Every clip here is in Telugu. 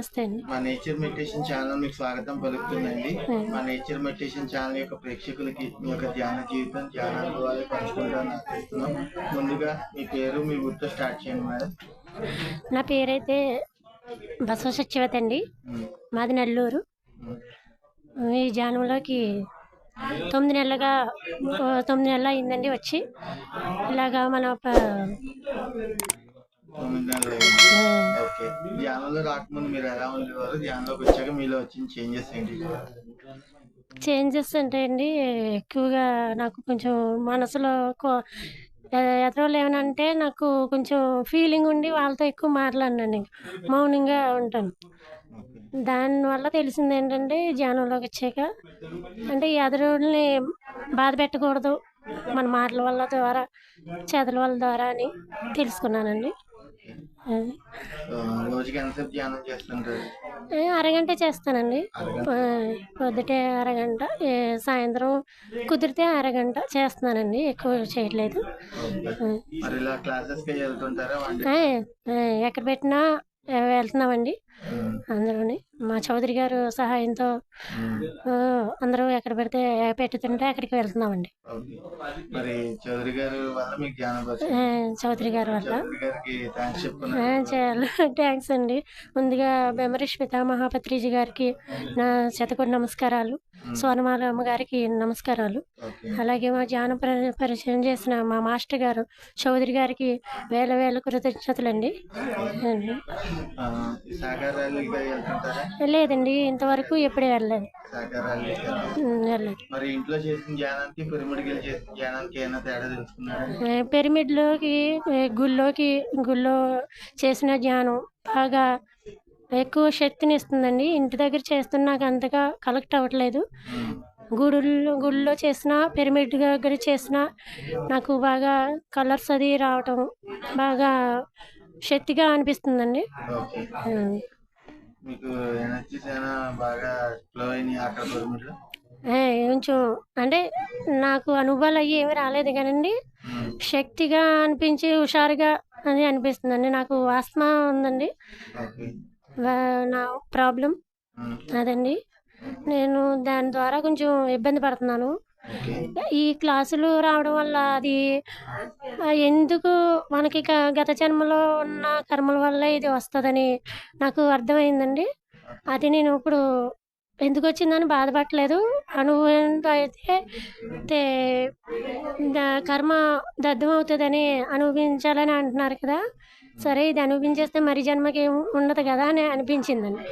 నమస్తే అండి. మా నేచర్ మెడిటేషన్ ఛానల్ మీకు స్వాగతం పలుకుతుందండి. మా నేచర్ మెడిటేషన్ ఛానల్ యొక్క ప్రేక్షకులకి మీ యొక్క ధ్యాన జీవితం ధ్యాన అనుభవాలు పంచుకుంటారని ఆశిస్తున్నాం. ముందుగా మీ పేరు మీ ఊరితో స్టార్ట్ చేయండి మేడం. నా పేరైతే బసవ సత్యవతి అండి. మాది నెల్లూరు. ఈ జానంలోకి తొమ్మిది నెలలుగా తొమ్మిది నెలలు అయిందండి వచ్చి. ఇలాగా మన ప- తొమ్మిది నెలలు ఆ, ఓకే. ధ్యానంలో రాకముందు మీరు ఎలా ఉండేవారు? ధ్యానంలోకి వచ్చాక మీలో వచ్చిన చేంజెస్ ఏంటి? చేంజెస్ అంటే అండి ఎక్కువగా నాకు కొంచెం మనసులో ఎదరోళ్ళు ఏమనంటే నాకు కొంచెం ఫీలింగ్ ఉండి వాళ్ళతో ఎక్కువ మాట్లాడినండి మౌనంగా ఉంటాను. దానివల్ల తెలిసింది ఏంటంటే ధ్యానంలోకి వచ్చాక అంటే ఈ ఎదురుని బాధ పెట్టకూడదు మన మాటల వల్ల ద్వారా చేతల వల్ల ద్వారా అని తెలుసుకున్నానండి. అరగంట చేస్తానండి. పొద్దుటే అరగంట సాయంత్రం కుదిరితే అరగంట చేస్తున్నానండి ఎక్కువ చేయట్లేదు. ఎక్కడ పెట్టినా వెళ్తున్నామండి. అందరూని మా చౌదరి గారు సహాయంతో అందరూ ఎక్కడ పెడితే పెట్టుతుంటే అక్కడికి వెళ్తున్నామండి. మరి చౌదరి గారు వల్ల మీకు చౌదరి గారి చాలా థ్యాంక్స్ అండి. ముందుగా బెమరీష్ పితామహాపత్రిజీ గారికి నా శతకోటి నమస్కారాలు. సోనమాల అమ్మగారికి నమస్కారాలు. అలాగే మా ధ్యాన పరి- పరిచయం చేసిన మా మాస్టర్ గారు చౌదరి గారికి వేల వేల కృతజ్ఞతలండి. అండి. లేదండి ఇంతవరకు ఎప్పుడే వెళ్ళలేదు. పిరమిడ్లోకి గుళ్ళోకి గుళ్ళో చేసిన ధ్యానం బాగా ఎక్కువ శక్తిని ఇస్తుందండి ఇంటి దగ్గర చేస్తున్నాక అంతగా కలెక్ట్ అవ్వట్లేదు. గుడుల్లో గుడిలో చేసిన పిరమిడ్ దగ్గర చేసిన నాకు బాగా కలర్స్ అది రావటం బాగా శక్తిగా అనిపిస్తుందండి. కొంచెం అంటే నాకు అనుభవాలు అయ్యి ఏమీ రాలేదు కానండి. శక్తిగా అనిపించి హుషారుగా అని అనిపిస్తుందండి. నాకు ఆస్మా ఉందండి. నా ప్రాబ్లం అదండి. నేను దాని ద్వారా కొంచెం ఇబ్బంది పడుతున్నాను. ఈ క్లాసులు రావడం వల్ల అది ఎందుకు మనకి గ- గత జన్మలో ఉన్న కర్మల వల్ల ఇది వస్తుందని నాకు అర్థమైందండి. అది నేను ఇప్పుడు ఎందుకు వచ్చిందని బాధపడలేదు అనుభవంతో అయితే కర్మ దద్దం అవుతుందని అనుభవించాలని అంటున్నారు కదా. సరే ఇది అనుభవించేస్తే మరి జన్మకి ఉండదు కదా అని అనిపించిందండి.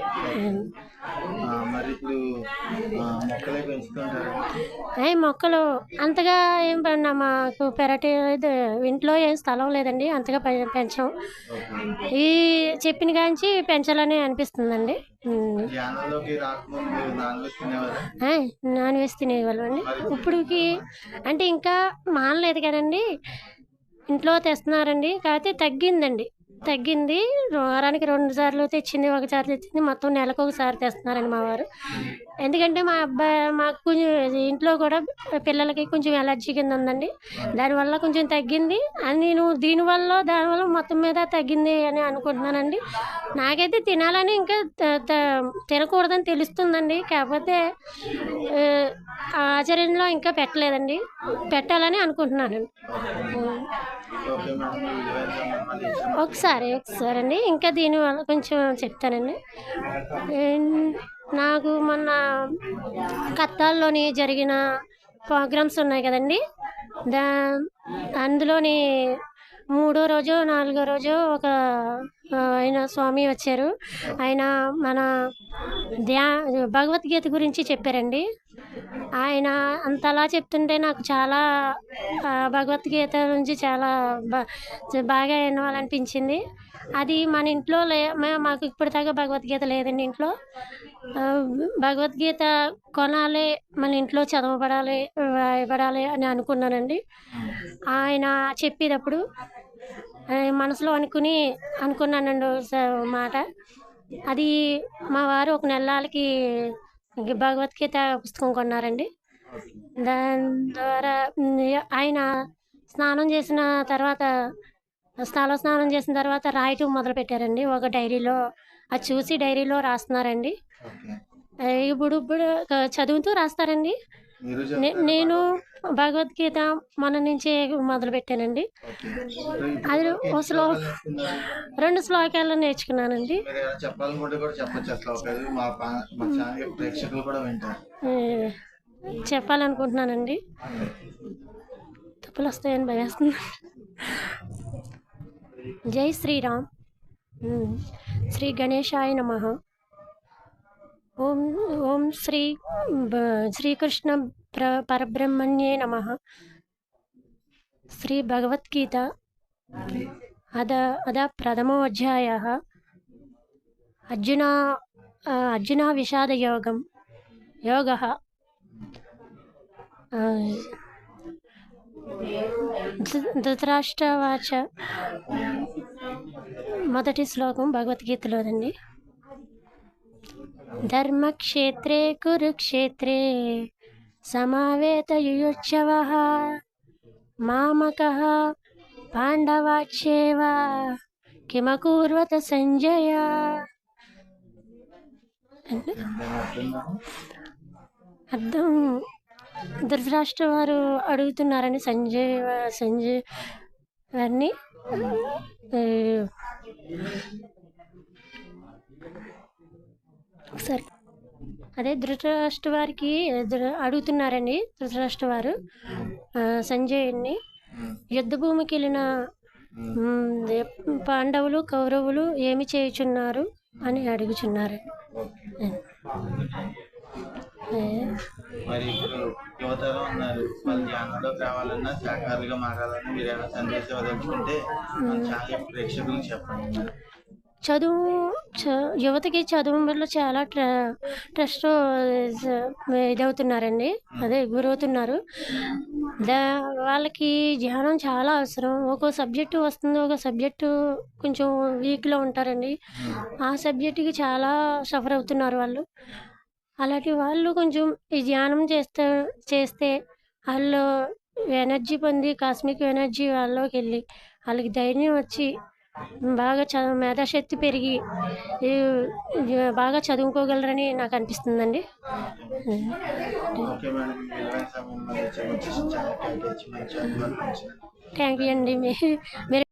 ఆ, మొక్కలే పెంచుతుంటారా ఏ మొక్కలు అంతగా ఏం పడినా మాకు పెరటి ఇంట్లో ఏం స్థలం లేదండి అంతగా పెంచం. ఈ చెప్పిన కాంచి పెంచాలని అనిపిస్తుందండి. నాన్ వెజ్ తినేవాళ్ళం అండి. ఇప్పుడుకి అంటే ఇంకా మానలేదు కదండి. ఇంట్లో తెస్తున్నారండి కాకపోతే తగ్గిందండి. తగ్గింది. వారానికి రెండు సార్లు తెచ్చింది ఒకసారి తెచ్చింది. మొత్తం నెలకు ఒకసారి తెస్తున్నారండి మా వారు. ఎందుకంటే మా అబ్బాయి మాకు కొంచెం ఇంట్లో కూడా పిల్లలకి కొంచెం ఎలర్జీ కింద ఉందండి. దానివల్ల కొంచెం తగ్గింది. అని నేను దీనివల్ల దానివల్ల మొత్తం మీద తగ్గింది అని అనుకుంటున్నానండి. నాకైతే తినాలని ఇంకా తినకూడదని తెలుస్తుందండి. కాకపోతే ఆచరణలో ఇంకా పెట్టలేదండి. పెట్టాలని అనుకుంటున్నాను ఒకసారి ఒకసారి అండి ఇంకా దీనివల్ల కొంచెం చెప్తానండి. నాకు మొన్న కత్తాల్లోని జరిగిన ప్రోగ్రామ్స్ ఉన్నాయి కదండి. దా అందులోని మూడో రోజు నాలుగో రోజు ఒక ఆయన స్వామి వచ్చారు. ఆయన మన ధ్యా భగవద్గీత గురించి చెప్పారండి. ఆయన అంతలా చెప్తుంటే నాకు చాలా భగవద్గీత నుంచి చాలా బా బాగా వినవాలనిపించింది. అది మన ఇంట్లో లే మా- మాకు ఇప్పటిదాకా భగవద్గీత లేదండి ఇంట్లో. భగవద్గీత కొనాలి మన ఇంట్లో చదవబడాలి రాయబడాలి అని అనుకున్నానండి. ఆయన చెప్పేటప్పుడు మనసులో అనుకుని అనుకున్నానండి మాట. అది మా వారు ఒక నెలలకి భగవద్గీత పుస్తకం కొన్నారండి. దాని ద్వారా ఆయన స్నానం చేసిన తర్వాత స్థల స్నానం చేసిన తర్వాత రాయటం మొదలు పెట్టారండి. ఒక డైరీలో అది చూసి డైరీలో రాస్తున్నారండి. ఇప్పుడు ఇప్పుడు చదువుతూ రాస్తారండి? నేను భగవద్గీత మన నుంచే మొదలు పెట్టానండి ఓకే. ఇప్పుడు అది ఎన్ని ఓ శ్లో- శ్లోకాలు నేర్చుకున్నారు? రెండు శ్లోకాలు. నేర్చుకున్నానండి చెప్పాలనుకుంటున్నానండి. తప్పులు వస్తాయని భయస్తుంది జై శ్రీరామ్. శ్రీ గణేశాయ నమ. ఓం ఓం శ్రీ శ్రీకృష్ణ ప్ర పరబ్రహ్మణ్యే నమ. శ్రీ భగవద్గీత అద అద ప్రథమోధ్యాయ అర్జున అర్జున విషాదయోగం యోగ ధృతరాష్ట్రవాచ మొదటి శ్లోకం భగవద్గీతలోదండి. ధర్మక్షేత్రే కురుక్షేత్రే సమావేతయుయోత్సవ మామక పాండవాచ్యేవ కిమకూర్వత సంజయ అర్థం. ధృతరాష్ట్ర వారు అడుగుతున్నారని సంజయ్ సంజయ్ వారిని ఒకసారి. అదే ధృతరాష్ట్ర వారికి అడుగుతున్నారండి ధృతరాష్ట్ర వారు. సంజయుడిని ఉమ్, యుద్ధ భూమికి వెళ్ళిన పాండవులు కౌరవులు ఏమి చేయుచున్నారు అని అడుగుచున్నారు. మరి ఉన్నారు. వాళ్ళు ధ్యానంలోకి రావాలన్నా మారాలన్నా మీరు ఏమైనా సందేశం ప్రేక్షకులకు చెప్పండి. చదువు చ- యువతకి చదువు వల్ల చాలా ట్ర ట్రస్ట్ ఇదవుతున్నారండి. అదే గురవుతున్నారు. దా వాళ్ళకి ధ్యానం చాలా అవసరం. ఒక్కో సబ్జెక్టు వస్తుంది ఒక సబ్జెక్టు కొంచెం వీక్లో ఉంటారండి. ఆ సబ్జెక్టుకి చాలా సఫర్ అవుతున్నారు వాళ్ళు. అలాంటి వాళ్ళు కొంచెం ఈ ధ్యానం చేస్తే చేస్తే వాళ్ళు ఎనర్జీ పొంది కాస్మిక్ ఎనర్జీ వాళ్ళలోకి వెళ్ళి వాళ్ళకి ధైర్యం వచ్చి బాగా చ మేధాశక్తి పెరిగి బాగా చదువుకోగలరని నాకు అనిపిస్తుందండి. థ్యాంక్ యూ అండి. మీరు